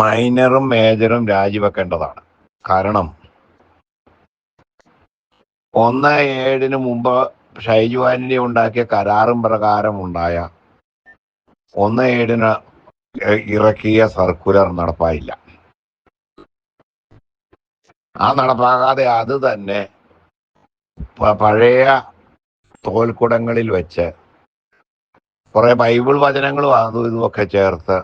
മൈനറും മേജറും രാജിവെക്കേണ്ടതാണ്. കാരണം ഒന്ന് ഏഴിന് മുമ്പ് ഷൈജു ആന്റണി ഉണ്ടാക്കിയ കരാറും പ്രകാരം ഉണ്ടായ ഒന്ന് ഏഴിന് ഇറക്കിയ സർക്കുലർ നടപ്പായില്ല. ആ നടപ്പാകാതെ അത് തന്നെ പഴയ തോൽക്കുടങ്ങളിൽ വെച്ച് കുറെ ബൈബിൾ വചനങ്ങളും അതും ഇതുമൊക്കെ ചേർത്ത്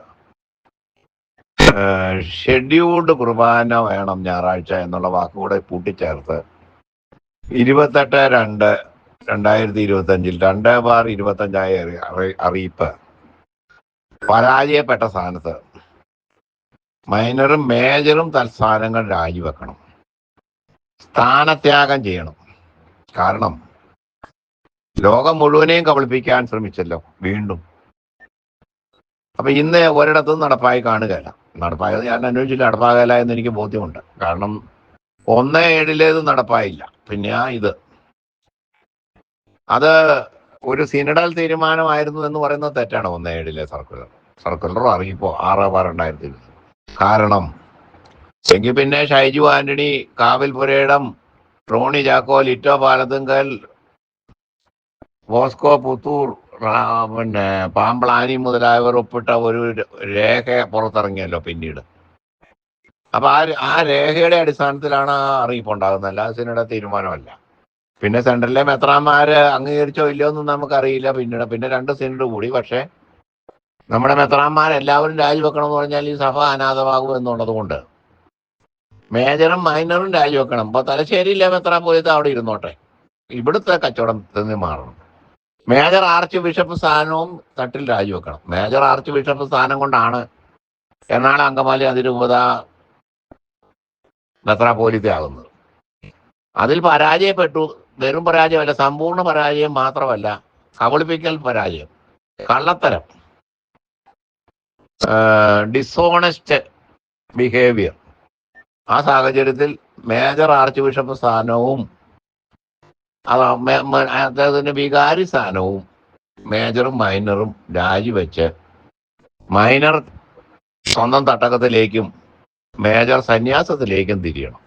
ഷെഡ്യൂൾഡ് കുർബാന വേണം ഞായറാഴ്ച എന്നുള്ള വാക്കുകൂടെ കൂട്ടിച്ചേർത്ത്. ഇരുപത്തെട്ട് രണ്ട് രണ്ടായിരത്തി ഇരുപത്തി അഞ്ചിൽ രണ്ട് ബാർ ഇരുപത്തഞ്ചായ അറി- അറി- അറിയിപ്പ്. പരാജയപ്പെട്ട സ്ഥാനത്ത്. മൈനറും മേജറും തൽസ്ഥാനങ്ങൾ രാജിവെക്കണം. സ്ഥാനത്യാഗം ചെയ്യണം. കാരണം ലോകം മുഴുവനെയും കബളിപ്പിക്കാൻ ശ്രമിച്ചല്ലോ വീണ്ടും. അപ്പൊ ഇന്ന് ഒരിടത്തും നടപ്പായി കാണുകയില്ല. നടപ്പായത് ഞാൻ അന്വേഷിച്ചില്ല നടപ്പാകല എന്ന് എനിക്ക് ബോധ്യമുണ്ട്. കാരണം ഒന്ന് ഏഴിലേത് നടപ്പായില്ല. പിന്നെ ഇത്. അത് ഒരു സിനഡൽ തീരുമാനമായിരുന്നു എന്ന് പറയുന്നത് തെറ്റാണ് ഒന്ന് ഏഴിലെ സർക്കുലർ. സർക്കുലറോ അറിയിപ്പോ ആറ് ബാർ കാരണം എങ്കിൽ പിന്നെ Shaiju Antony Kavil Purayidam Tony Chacko Lito Palathunkal Bosco Puthur പിന്നെ പാമ്പ്ളാനി മുതലായവർ ഒപ്പിട്ട ഒരു രേഖ പുറത്തിറങ്ങിയല്ലോ പിന്നീട്. അപ്പൊ ആ ആ രേഖയുടെ അടിസ്ഥാനത്തിലാണ് ആ അറിയിപ്പ് ഉണ്ടാകുന്നത്. അല്ലാതെ സിനിയുടെ തീരുമാനമല്ല. പിന്നെ സെൻട്രലിലെ മെത്രാന്മാര് അംഗീകരിച്ചോ ഇല്ലയോ എന്നും നമുക്കറിയില്ല പിന്നീട്. പിന്നെ രണ്ട് സിനിമ കൂടി. പക്ഷെ നമ്മുടെ മെത്രാന്മാരെല്ലാവരും രാജിവെക്കണം എന്ന് പറഞ്ഞാൽ ഈ സഭ അനാഥമാകും എന്നുള്ളത് കൊണ്ട്. മേജറും മൈനറും രാജിവെക്കണം. ഇപ്പൊ തലശ്ശേരിയിലെ മെത്രാൻ മെത്രാപോലീസ് അവിടെ ഇരുന്നോട്ടെ. ഇവിടുത്തെ കച്ചവടം മാറണം. മേജർ ആർച്ച് ബിഷപ്പ് സ്ഥാനവും തട്ടിൽ രാജിവെക്കണം. മേജർ ആർച്ച് ബിഷപ്പ് സ്ഥാനം കൊണ്ടാണ് എന്നാണ് അങ്കമാലി അതിരൂപത മെത്രാപോലിത്ത ആകുന്നത് അതിൽ പരാജയപ്പെട്ടു. വെറും പരാജയമല്ല സമ്പൂർണ പരാജയം മാത്രമല്ല കബളിപ്പിക്കൽ പരാജയം കള്ളത്തരം ഡിസോണസ്റ്റ് ബിഹേവിയർ ആ സാഹചര്യത്തിൽ മേജർ ആർച്ച് ബിഷപ്പ് സ്ഥാനവും അദ്ദേഹത്തിന്റെ വികാരി സ്ഥാനവും മേജറും മൈനറും രാജിവെച്ച് മൈനർ സ്വന്തം തട്ടകത്തിലേക്കും മേജർ സന്യാസത്തിലേക്കും തിരിയണം.